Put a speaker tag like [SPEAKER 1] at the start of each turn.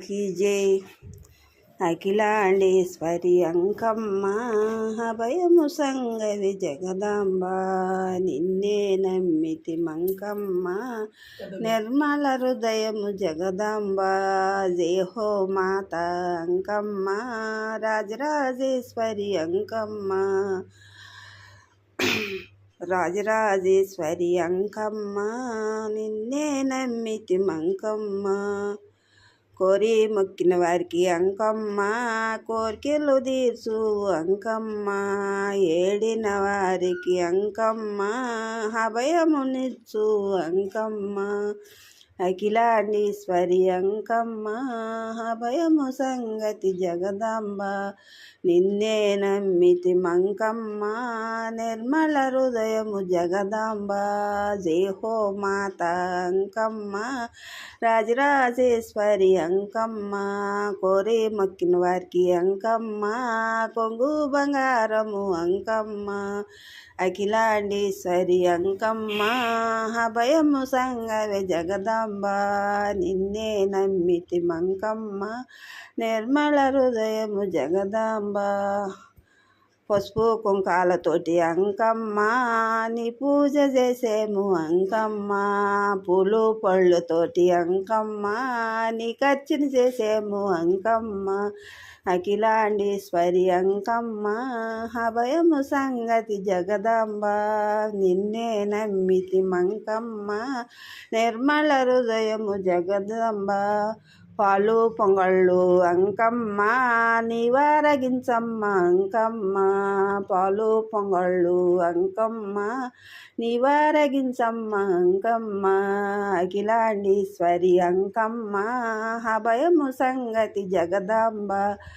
[SPEAKER 1] Key జై అఖిలాండేశ్వరి అంకమ్మ అభయము సంగది జగదాంబ నిన్నే నమ్మితి మంకమ్మ నిర్మల హృదయము జగదాంబ జేహో మాత అంకమ్మ రాజరాజేశ్వరి అంకమ్మ రాజరాజేశ్వరి అంకమ్మ నిన్నే నమ్మితి మంకమ్మ కోరి మొక్కిన వారికి అంకమ్మ కోరికలు తీర్చు. అంకమ్మ ఏడిన వారికి అంకమ్మ అభయమునిచ్చు. అంకమ్మ అఖిలాండీశ్వరి అంకమ్మ అభయము సంగతి జగదాంబ. నిన్నే నమ్మితి మంకమ్మ నిర్మల హృదయము జగదాంబ. జేహో మాత అంకమ్మ రాజరాజేశ్వరి అంకమ్మ కోరి మొక్కిన వారికి అంకమ్మ కొంగు బంగారము అంకమ్మ. అఖిలాండీశ్వరి అంకమ్మ అభయము సంగవే జగదాంబ. నిన్నే నమ్మితి మంకమ్మ నిర్మల హృదయము జగదాంబ. పసుపు కుంకాలతోటి అంకమ్మ నీ పూజ చేసేము అంకమ్మ. పూలు పళ్ళుతోటి అంకమ్మ నీ ఖర్చుని చేసేము అంకమ్మ. అఖిలాండి స్వర్యంకమ్మ అభయము సంగతి జగదాంబ. నిన్నే నమ్మితి మంకమ్మ నిర్మల హృదయము జగదాంబ. పాలు పొంగళ్ళు అంకమ్మ నీవారగించమ్మ అంకమ్మ. పాలు పొంగళ్ళు అంకమ్మ నివారగించమ్మ అంకమ్మ. అఖిలాండీశ్వరి అంకమ్మ అభయము సంగతి జగదాంబ.